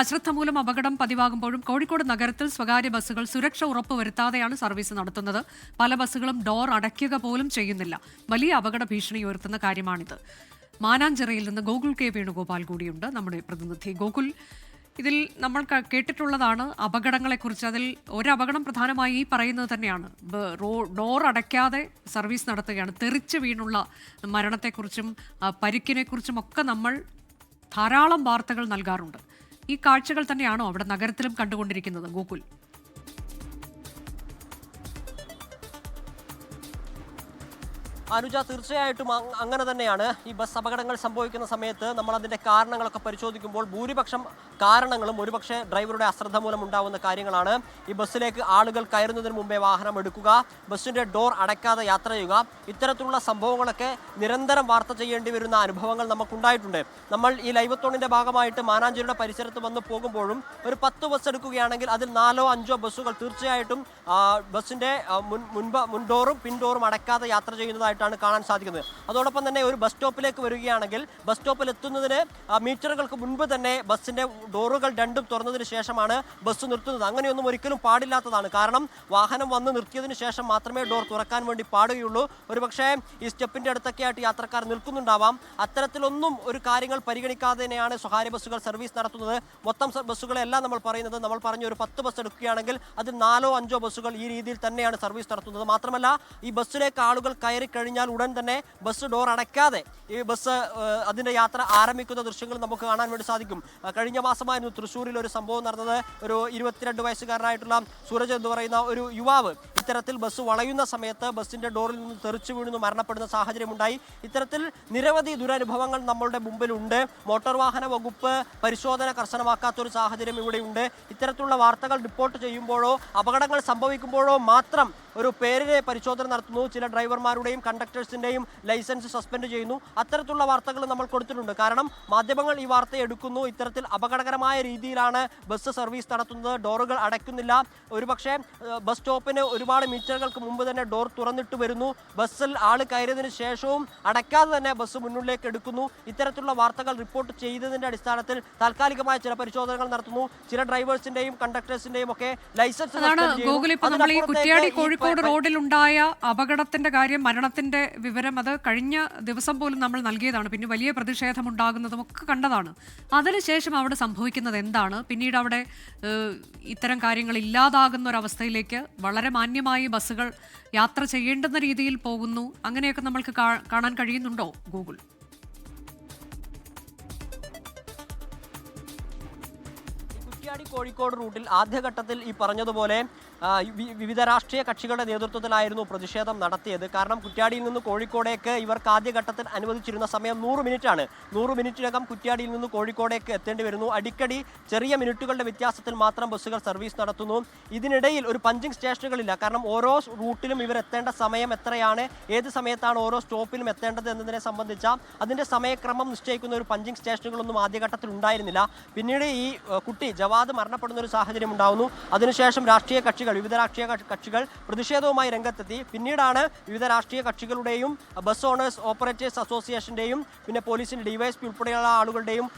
അശ്രദ്ധ മൂലം അപകടം പതിവാകുമ്പോഴും കോഴിക്കോട് നഗരത്തിൽ സ്വകാര്യ ബസ്സുകൾ സുരക്ഷ ഉറപ്പുവരുത്താതെയാണ് സർവീസ് നടത്തുന്നത്. പല ബസ്സുകളും ഡോർ അടയ്ക്കുക പോലും ചെയ്യുന്നില്ല. വലിയ അപകട ഭീഷണി ഉയർത്തുന്ന കാര്യമാണിത്. മാനാഞ്ചിറയിൽ നിന്ന് ഗോകുൽ കെ വേണുഗോപാൽ കൂടിയുണ്ട് നമ്മുടെ പ്രതിനിധി. ഗോകുൽ ഇതിൽ നമ്മൾ കേട്ടിട്ടുള്ളതാണ് അപകടങ്ങളെക്കുറിച്ച്. അതിൽ ഒരു അപകടം പ്രധാനമായി ഈ പറയുന്നത് തന്നെയാണ്. ഡോർ അടയ്ക്കാതെ സർവീസ് നടത്തുകയാണ്. തെറിച്ച് വീണുള്ള മരണത്തെക്കുറിച്ചും പരിക്കിനെക്കുറിച്ചും ഒക്കെ നമ്മൾ ധാരാളം വാർത്തകൾ നൽകാറുണ്ട്. ഈ കാഴ്ചകൾ തന്നെയാണോ അവിടെ നഗരത്തിലും കണ്ടുകൊണ്ടിരിക്കുന്നത് ഗോകുൽ? അനുജ തീർച്ചയായിട്ടും അങ്ങനെ തന്നെയാണ്. ഈ ബസ് അപകടങ്ങൾ സംഭവിക്കുന്ന സമയത്ത് നമ്മൾ അതിന്റെ കാരണങ്ങളൊക്കെ പരിശോധിക്കുമ്പോൾ ഭൂരിപക്ഷം കാരണങ്ങളും ഒരുപക്ഷെ ഡ്രൈവറുടെ അശ്രദ്ധ മൂലം ഉണ്ടാവുന്ന കാര്യങ്ങളാണ്. ഈ ബസ്സിലേക്ക് ആളുകൾ കയറുന്നതിന് മുമ്പേ വാഹനം എടുക്കുക ബസ്സിന്റെ ഡോർ അടയ്ക്കാതെ യാത്ര ചെയ്യുക ഇത്തരത്തിലുള്ള സംഭവങ്ങളൊക്കെ നിരന്തരം വാർത്ത ചെയ്യേണ്ടി വരുന്ന അനുഭവങ്ങൾ നമുക്കുണ്ടായിട്ടുണ്ട്. നമ്മൾ ഈ ലൈവത്തോണിന്റെ ഭാഗമായിട്ട് മാനാഞ്ചേരിയുടെ പരിസരത്ത് വന്ന് പോകുമ്പോഴും ഒരു പത്ത് ബസ് എടുക്കുകയാണെങ്കിൽ അതിൽ നാലോ അഞ്ചോ ബസ്സുകൾ തീർച്ചയായിട്ടും ബസ്സിന്റെ മുൻ മുൻപ് മുൻഡോറും പിൻഡോറും അടയ്ക്കാതെ യാത്ര ചെയ്യുന്നതായിട്ടാണ് കാണാൻ സാധിക്കുന്നത്. അതോടൊപ്പം തന്നെ ഒരു ബസ് സ്റ്റോപ്പിലേക്ക് വരികയാണെങ്കിൽ ബസ് സ്റ്റോപ്പിൽ എത്തുന്നതിന് മീറ്ററുകൾക്ക് മുൻപ് തന്നെ ബസ്സിന്റെ ഡോറുകൾ രണ്ടും തുറന്നതിന് ശേഷമാണ് ബസ് നിർത്തുന്നത്. അങ്ങനെയൊന്നും ഒരിക്കലും പാടില്ലാത്തതാണ്. കാരണം വാഹനം വന്ന് നിർത്തിയതിന് ശേഷം മാത്രമേ ഡോർ തുറക്കാൻ വേണ്ടി പാടുകയുള്ളൂ. ഒരുപക്ഷേ ഈ സ്റ്റെപ്പിന്റെ അടുത്തൊക്കെ ആയിട്ട് യാത്രക്കാർ നിൽക്കുന്നുണ്ടാവാം. അത്തരത്തിലൊന്നും ഒരു കാര്യങ്ങൾ പരിഗണിക്കാതെ തന്നെയാണ് സ്വകാര്യ ബസ്സുകൾ സർവീസ് നടത്തുന്നത്. മൊത്തം ബസ്സുകളെല്ലാം നമ്മൾ പറയുന്നത് നമ്മൾ പറഞ്ഞ ഒരു പത്ത് ബസ് എടുക്കുകയാണെങ്കിൽ അതിൽ നാലോ അഞ്ചോ ബസ്സുകൾ ഈ രീതിയിൽ തന്നെയാണ് സർവീസ് നടത്തുന്നത്. മാത്രമല്ല ഈ ബസ്സിലേക്ക് ആളുകൾ കയറി കഴിഞ്ഞാൽ ഉടൻ തന്നെ ബസ് ഡോർ അടയ്ക്കാതെ ഈ ബസ് അതിന്റെ യാത്ര ആരംഭിക്കുന്ന ദൃശ്യങ്ങൾ നമുക്ക് കാണാൻ വേണ്ടി സാധിക്കും. കഴിഞ്ഞ മാസമായിരുന്നു തൃശ്ശൂരിൽ ഒരു സംഭവം നടന്നത്. ഒരു ഇരുപത്തിരണ്ട് വയസ്സുകാരനായിട്ടുള്ള സൂരജ് എന്ന് പറയുന്ന ഒരു യുവാവ് ഇത്തരത്തിൽ ബസ് വളയുന്ന സമയത്ത് ബസ്സിന്റെ ഡോറിൽ നിന്ന് തെറിച്ചു വീഴുന്നു മരണപ്പെടുന്ന സാഹചര്യമുണ്ടായി. ഇത്തരത്തിൽ നിരവധി ദുരനുഭവങ്ങൾ നമ്മളുടെ മുമ്പിലുണ്ട്. മോട്ടോർ വാഹന വകുപ്പ് പരിശോധന കർശനമാക്കാത്തൊരു സാഹചര്യം ഇവിടെയുണ്ട്. ഇത്തരത്തിലുള്ള വാർത്തകൾ റിപ്പോർട്ട് ചെയ്യുമ്പോഴോ അപകടങ്ങൾ സംഭവിക്കുമ്പോഴോ മാത്രം ഒരു പേരിനെ പരിശോധന നടത്തുന്നു. ചില ഡ്രൈവർമാരുടെയും കണ്ടക്ടേഴ്സിന്റെയും ലൈസൻസ് സസ്പെൻഡ് ചെയ്യുന്നു. അത്തരത്തിലുള്ള വാർത്തകൾ നമ്മൾ കൊടുത്തിട്ടുണ്ട്. കാരണം മാധ്യമങ്ങൾ ഈ വാർത്ത എടുക്കുന്നു. ഇത്തരത്തിൽ അപകടകരമായ രീതിയിലാണ് ബസ് സർവീസ് നടത്തുന്നത്. ഡോറുകൾ അടയ്ക്കുന്നില്ല. ഒരുപക്ഷെ ബസ് സ്റ്റോപ്പിന് ഒരുപാട് മീറ്ററുകൾക്ക് മുമ്പ് തന്നെ ഡോർ തുറന്നിട്ട് വരുന്നു. ബസ്സിൽ ആൾ കയറിയതിനു ശേഷവും അടയ്ക്കാതെ തന്നെ ബസ് മുന്നിലേക്ക് എടുക്കുന്നു. ഇത്തരത്തിലുള്ള വാർത്തകൾ റിപ്പോർട്ട് ചെയ്തതിന്റെ അടിസ്ഥാനത്തിൽ താൽക്കാലികമായ ചില പരിശോധനകൾ നടത്തുന്നു. ചില ഡ്രൈവേഴ്സിന്റെയും കണ്ടക്ടേഴ്സിന്റെയും ഒക്കെ ലൈസൻസ് കുറ്റിയാടി. ഇപ്പൊ നമ്മൾ ഈ അതിനപ്പുറത്തേക്ക് കോഴിക്കോട് റോഡിൽ റോഡിലുണ്ടായ അപകടത്തിന്റെ കാര്യം മരണത്തിന്റെ വിവരം അത് കഴിഞ്ഞ ദിവസം പോലും നമ്മൾ നൽകിയതാണ്. പിന്നെ വലിയ പ്രതിഷേധം ഉണ്ടാകുന്നതും ഒക്കെ കണ്ടതാണ്. അതിനുശേഷം അവിടെ സംഭവിക്കുന്നത് എന്താണ്? പിന്നീട് അവിടെ ഇത്തരം കാര്യങ്ങൾ ഇല്ലാതാകുന്ന ഒരു അവസ്ഥയിലേക്ക് വളരെ മാന്യമായി ബസ്സുകൾ യാത്ര ചെയ്യേണ്ടുന്ന രീതിയിൽ പോകുന്നു. അങ്ങനെയൊക്കെ നമ്മൾക്ക് കാണാൻ കഴിയുന്നുണ്ടോ ഗൂഗിൾ? ഈ കോഴിക്കോട് റൂട്ടിൽ ആദ്യഘട്ടത്തിൽ ഈ പറഞ്ഞതുപോലെ വിവിധ രാഷ്ട്രീയ കക്ഷികളുടെ നേതൃത്വത്തിലായിരുന്നു പ്രതിഷേധം നടത്തിയത്. കാരണം കുറ്റ്യാടിയിൽ നിന്ന് കോഴിക്കോടേക്ക് ഇവർക്ക് ആദ്യഘട്ടത്തിൽ അനുവദിച്ചിരുന്ന സമയം നൂറ് മിനിറ്റാണ്. നൂറ് മിനിറ്റിനകം കുറ്റ്യാടിയിൽ നിന്ന് കോഴിക്കോടേക്ക് എത്തേണ്ടി വരുന്നു. അടിക്കടി ചെറിയ മിനിറ്റുകളുടെ വ്യത്യാസത്തിൽ മാത്രം ബസ്സുകൾ സർവീസ് നടത്തുന്നു. ഇതിനിടയിൽ ഒരു പഞ്ചിങ് സ്റ്റേഷനുകളില്ല. കാരണം ഓരോ റൂട്ടിലും ഇവർ എത്തേണ്ട സമയം എത്രയാണ് ഏത് സമയത്താണ് ഓരോ സ്റ്റോപ്പിലും എത്തേണ്ടത് എന്നതിനെ സംബന്ധിച്ച അതിന്റെ സമയക്രമം നിശ്ചയിക്കുന്ന ഒരു പഞ്ചിങ് സ്റ്റേഷനുകളൊന്നും ആദ്യഘട്ടത്തിൽ ഉണ്ടായിരുന്നില്ല പിന്നീട് ഈ കുട്ടി ജവാദ് മരണപ്പെടുന്ന ഒരു സാഹചര്യം ഉണ്ടാവുന്നു. അതിനുശേഷം രാഷ്ട്രീയ കക്ഷികൾ വിവിധ രാഷ്ട്രീയ കക്ഷി- കക്ഷികൾ പ്രതിഷേധവുമായി രംഗത്തെത്തി. പിന്നീടാണ് വിവിധ രാഷ്ട്രീയ കക്ഷികളുടെയും ബസ് ഓണേഴ്സ് ഓപ്പറേറ്റേഴ്സ് അസോസിയേഷന്റെയും പിന്നെ പോലീസിന്റെ ഡിവൈഎസ്പി ഉൾപ്പെടെയുള്ള ആളുകളുടെയും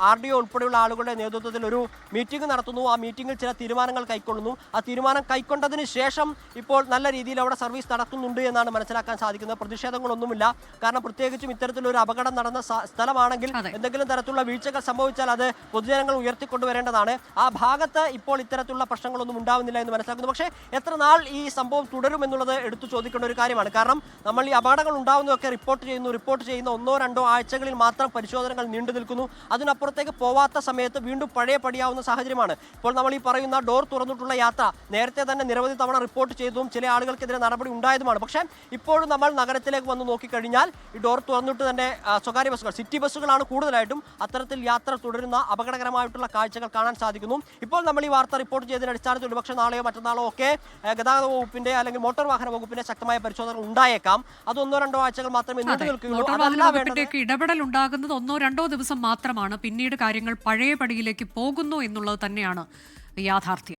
ആർ ഡി ഒ ഉൾപ്പെടെയുള്ള ആളുകളുടെ നേതൃത്വത്തിൽ ഒരു മീറ്റിംഗ് നടത്തുന്നു. ആ മീറ്റിംഗിൽ ചില തീരുമാനങ്ങൾ കൈക്കൊള്ളുന്നു. ആ തീരുമാനം കൈക്കൊണ്ടതിന് ശേഷം ഇപ്പോൾ നല്ല രീതിയിൽ അവിടെ സർവീസ് നടക്കുന്നുണ്ട് എന്നാണ് മനസ്സിലാക്കാൻ സാധിക്കുന്നത്. പ്രതിഷേധങ്ങളൊന്നുമില്ല. കാരണം പ്രത്യേകിച്ചും ഇത്തരത്തിലൊരു അപകടം നടന്ന സ്ഥലമാണെങ്കിൽ അതെ. എന്തെങ്കിലും തരത്തിലുള്ള വീഴ്ചകൾ സംഭവിച്ചാൽ അത് പൊതുജനങ്ങൾ ഉയർത്തിക്കൊണ്ടുവരേണ്ടതാണ് ആ ഭാഗത്ത് ഇപ്പോൾ ഇത്തരത്തിലുള്ള പ്രശ്നങ്ങളൊന്നും ഉണ്ടാവുന്നില്ല എന്ന് മനസ്സിലാക്കുന്നു. പക്ഷേ എത്ര നാൾ ഈ സംഭവം തുടരും എന്നുള്ളത് എടുത്തു ചോദിക്കേണ്ട ഒരു കാര്യമാണ്. കാരണം നമ്മൾ ഈ അപകടങ്ങൾ ഉണ്ടാവുന്നതൊക്കെ റിപ്പോർട്ട് ചെയ്യുന്നു റിപ്പോർട്ട് ചെയ്യുന്ന ഒന്നോ രണ്ടോ ആഴ്ചകളിൽ മാത്രം പരിശോധനകൾ നീണ്ടു നിൽക്കുന്നു. അതിനപ്പുറത്തേക്ക് പോവാത്ത സമയത്ത് വീണ്ടും പഴയ പടിയാവുന്ന സാഹചര്യമാണ്. ഇപ്പോൾ നമ്മൾ ഈ പറയുന്ന ഡോർ തുറന്നിട്ടുള്ള യാത്ര നേരത്തെ തന്നെ നിരവധി തവണ റിപ്പോർട്ട് ചെയ്തതും ചില ആളുകൾക്കെതിരെ നടപടി ഉണ്ടായതുമാണ്. പക്ഷേ ഇപ്പോഴും നമ്മൾ നഗരത്തിലേക്ക് വന്ന് നോക്കിക്കഴിഞ്ഞാൽ ഈ ഡോർ തുറന്നിട്ട് തന്നെ സ്വകാര്യ ബസ്സുകൾ സിറ്റി ബസ്സുകളാണ് കൂടുതലായിട്ടും അത്തരത്തിൽ യാത്ര തുടരുന്ന അപകടകരമായിട്ടുള്ള കാഴ്ചകൾ കാണാൻ സാധിക്കുന്നു. ഇപ്പോൾ നമ്മൾ ഈ വാർത്ത റിപ്പോർട്ട് ചെയ്തതിന്റെ അടിസ്ഥാനത്തിൽ ഒരുപക്ഷെ നാളെയോ മറ്റന്നാളോ ഒക്കെ ഗതാഗത വകുപ്പിന്റെ അല്ലെങ്കിൽ മോട്ടോർ വാഹന വകുപ്പിന്റെ ശക്തമായ പരിശോധന ഉണ്ടായേക്കാം. അത് ഒന്നോ രണ്ടോ ആഴ്ചകൾ മാത്രമേ നീണ്ടു നിൽക്കുകയുള്ളൂ. ഇടപെടൽ ഉണ്ടാകുന്നത് ഒന്നോ രണ്ടോ ദിവസം മാത്രമാണ്. പിന്നീട് കാര്യങ്ങൾ പഴയ പടിയിലേക്ക് പോകുന്നു എന്നുള്ളത് തന്നെയാണ് യാഥാർത്ഥ്യം.